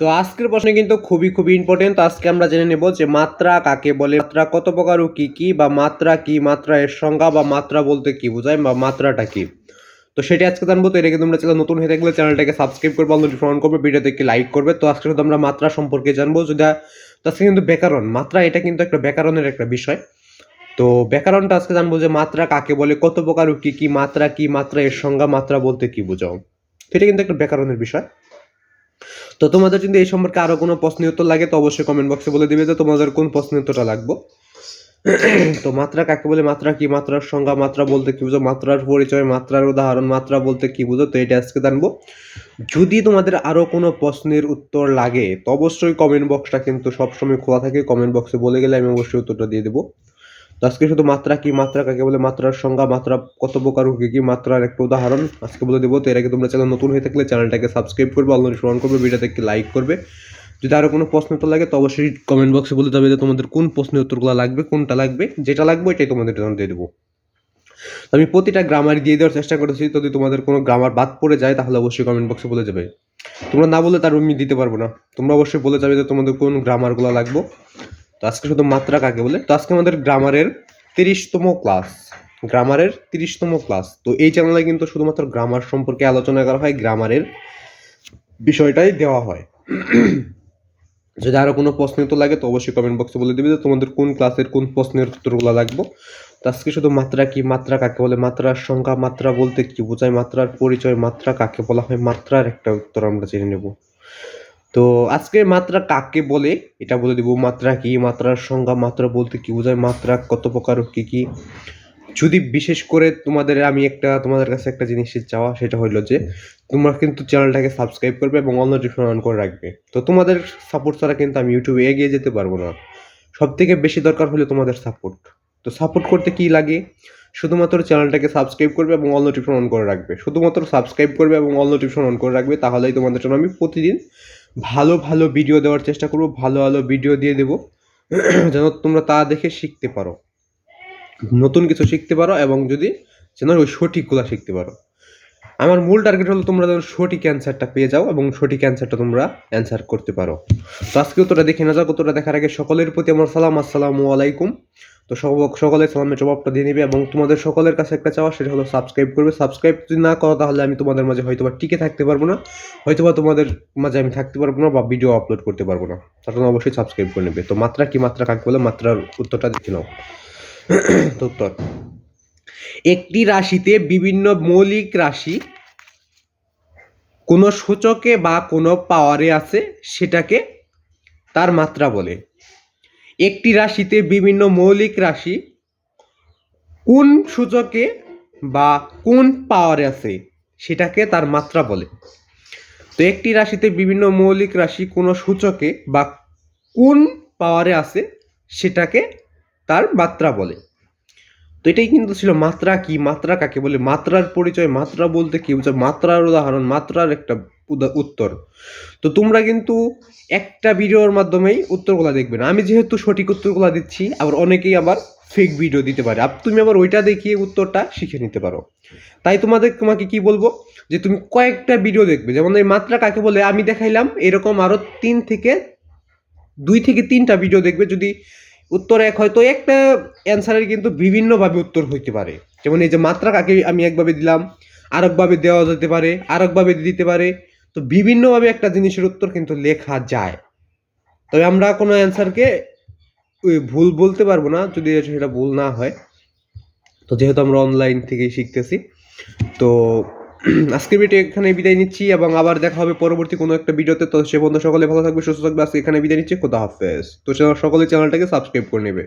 তো আজকের প্রশ্ন কিন্তু খুবই খুবই ইম্পর্টেন্ট আজকে আমরা জেনে নেব যে মাত্রা কাকে বলে, মাত্রা কত প্রকার ও কি কি, বা মাত্রা কি, মাত্রা এর সংজ্ঞা, বা মাত্রা বলতে কি বোঝায়, বা মাত্রাটা কি? তো সেটা আজকে জানব, তো এটা কিন্তু তোমরা চ্যানেল নতুন হয়ে থাকলে চ্যানেলটাকে সাবস্ক্রাইব করবে অলরেডি ফোন করবে, ভিডিওতে একটি লাইক করবে। তো আজকে শুধু আমরা মাত্রা সম্পর্কে জানব তো আজকে কিন্তু ব্যাকরণ, মাত্রা এটা কিন্তু একটা ব্যাকরণের একটা বিষয়। তো ব্যাকরণটা আজকে জানব যে মাত্রা কাকে বলে, কত প্রকার ও কি কি, মাত্রা কি, মাত্রা এর সংজ্ঞা, মাত্রা বলতে কি বোঝাও। সেটা কিন্তু একটা ব্যাকরণের বিষয়। তো তোমাদের যদি এই সম্পর্কে আরও কোনো প্রশ্নের উত্তর লাগে, তো অবশ্যই কমেন্ট বক্সে বলে দিবে যে তোমাদের কোন প্রশ্নের উত্তরটা লাগবে। তো মাত্রা কাকে বলে, মাত্রা কি, মাত্রার সংজ্ঞা, মাত্রা বলতে কি বুঝো, মাত্রার পরিচয়, মাত্রার উদাহরণ, মাত্রা বলতে কি বুঝো, তো এটা আজকে জানব। যদি তোমাদের আরও কোনো প্রশ্নের উত্তর লাগে, তো অবশ্যই কমেন্ট বক্সটা কিন্তু সবসময় খোলা থাকে কমেন্ট বক্সে বলে গেলে আমি অবশ্যই উত্তরটা দিয়ে দেবো। তো আজকে শুধু মাত্রা কি, মাত্রা কাকে বলে, মাত্রার সংজ্ঞা, মাত্রা কত প্রকার কি কি মাত্রার একটা উদাহরণ আজকে বলে দেবো। তো এর আগে তোমরা চ্যানেল নতুন হয়ে থাকলে চ্যানেলটাকে সাবস্ক্রাইব করবে, অলরেডি স্মরণ করবে ভিডিওতে একটি লাইক করবে। যদি আরও কোনো প্রশ্ন উত্তর লাগে, তো অবশ্যই কমেন্ট বক্সে বলে দেবে যে তোমাদের কোন প্রশ্নের উত্তরগুলো লাগবে, কোনটা লাগবে, যেটা লাগবে এটাই তোমাদের দিয়ে দেবো। আমি প্রতিটা গ্রামার দিয়ে দেওয়ার চেষ্টা করেছি যদি তোমাদের কোনো গ্রামার বাদ পড়ে যায়, তাহলে অবশ্যই কমেন্ট বক্সে বলে যাবে। তোমরা না বলে তার আমি দিতে পারব না। তোমরা অবশ্যই বলে যাবে যে তোমাদের কোন গ্রামারগুলো লাগবে। তো আজকে শুধু মাত্রা কাকে বলে? তো আজকে আমাদের গ্রামারের তিরিশতম ক্লাস। গ্রামারের তিরিশতম ক্লাস। তো এই চ্যানেলে কিন্তু শুধুমাত্র গ্রামার সম্পর্কে আলোচনা করা হয়, গ্রামারের বিষয়টাই দেওয়া হয়। যদি আরও কোনো প্রশ্ন উত্তর লাগে তো অবশ্যই কমেন্ট বক্সে বলে দিবে যে তোমাদের কোন ক্লাসের কোন প্রশ্নের উত্তরগুলো লাগবে। তো আজকে শুধু মাত্রা কি, মাত্রা কাকে বলে? মাত্রার সংখ্যা, মাত্রা বলতে কি বোঝায়? মাত্রার পরিচয়, মাত্রা কাকে বলা হয়? মাত্রার একটা উত্তর আমরা জেনে নেব। তো আজকে মাত্রা কাকে বলে? এটা বলে দেবো মাত্রা কি? মাত্রার সংজ্ঞা মাত্রা বলতে কি বোঝায়? মাত্রা কত প্রকার কি কি? যদি বিশেষ করে তোমাদের আমি একটা, তোমাদের কাছে একটা জিনিসের চাওয়া, সেটা হলো যে, তোমরা কিন্তু চ্যানেলটাকে সাবস্ক্রাইব করবে এবং অল নোটিফিকেশন অন করে রাখবে। তো তোমাদের সাপোর্ট ছাড়া কিন্তু আমি ইউটিউবে এগিয়ে যেতে পারব না। সব থেকে বেশি দরকার হলো তোমাদের সাপোর্ট তো সাপোর্ট করতে কি লাগে? শুধুমাত্র চ্যানেলটাকে সাবস্ক্রাইব করবে এবং অল নোটিফিকেশন অন করে রাখবে। শুধুমাত্র সাবস্ক্রাইব করবে এবং অল নোটিফিকেশন অন করে রাখবে, তাহলেই তোমাদের জন্য আমি প্রতিদিন ভালো ভালো ভিডিও দেওয়ার চেষ্টা করব, ভালো ভালো ভিডিও দিয়ে দেবো, যেন তোমরা তা দেখে শিখতে পারো। নতুন কিছু শিখতে পারো এবং যদি যেন ওই সঠিকগুলো শিখতে পারো। আমার মূল টার্গেট হলো তোমরা যেন সঠিক অ্যান্সারটা পেয়ে যাও এবং সঠিক অ্যান্সারটা তোমরা অ্যান্সার করতে পারো। তো আজকে উত্তরটা দেখে না যাও উত্তরটা দেখার আগে সকলের প্রতি আমার সালাম, আসসালামু আলাইকুম। তো সকলের সালামের জবাবটা দিয়ে নিবে এবং তোমাদের সকলের কাছে একটা চাওয়া সেটা হলো সাবস্ক্রাইব করবে। সাবস্ক্রাইব যদি না করো তাহলে আমি তোমাদের মাঝে হয়তোবা টিকে থাকতে পারব না। হয়তোবা তোমাদের মাঝে আমি থাকতে পারব না বা ভিডিও আপলোড করতে পারব না। তার জন্য অবশ্যই সাবস্ক্রাইব করে নেবে। তো মাত্রা কি মাত্রা কাকে বলে? মাত্রার উত্তরটা দেখে নাও। তো উত্তর। একটি রাশিতে বিভিন্ন মৌলিক রাশি কোনো সূচকে বা কোনো পাওয়ারে আছে সেটাকে তার মাত্রা বলে। একটি রাশিতে বিভিন্ন মৌলিক রাশি কোন সূচকে বা কোন পাওয়ারে আছে, সেটাকে তার মাত্রা বলে। তো একটি রাশিতে বিভিন্ন মৌলিক রাশি কোনো সূচকে বা কোন পাওয়ারে আছে, সেটাকে তার মাত্রা বলে। তো এটাই কিন্তু ছিল মাত্রা কি? মাত্রা কাকে বলে? মাত্রার পরিচয়, মাত্রা বলতে কি বোঝায় মাত্রার উদাহরণ, মাত্রার একটা উত্তর। তো তোমরা কিন্তু একটা ভিডিওর মাধ্যমেই উত্তরগুলো দেখবে না। আমি যেহেতু সঠিক উত্তরগুলো দিচ্ছি, আবার অনেকেই আবার ফেক ভিডিও দিতে পারে। আর তুমি আবার ওইটা দেখিয়ে উত্তরটা শিখে নিতে পারো। তাই তোমাদের তোমাকে কি বলব? যে তুমি কয়েকটা ভিডিও দেখবে। যেমন এই মাত্রা কাকে বলে? আমি দেখাইলাম, এরকম আরও তিন থেকে, দুই থেকে তিনটা ভিডিও দেখবে। যদি উত্তর এক হয় তো একটা অ্যান্সারের কিন্তু বিভিন্নভাবে উত্তর হইতে পারে। যেমন এই যে মাত্রা কাকে আমি একভাবে দিলাম, আরেকভাবে দেওয়া যেতে পারে, আরেকভাবে দিতে পারে, তো বিভিন্নভাবে একটা জিনিসের উত্তর কিন্তু লেখা যায়। তবে আমরা কোনো অ্যান্সারকে ভুল বলতে পারব না, যদি সেটা ভুল না হয়। তো যেহেতু আমরা অনলাইন থেকেই শিখতেছি, তো আজকের ভিডিও এখানে বিদায় নিচ্ছি এবং আবার দেখা হবে পরবর্তী কোনো একটা ভিডিওতে তো। সে বন্ধু সকলে ভালো থাকবে, সুস্থ থাকবে। আজকে এখানে বিদায় নিচ্ছি। খোদা হাফেজ। তো সকলে চ্যানেলটাকে সাবস্ক্রাইব করে নেবে।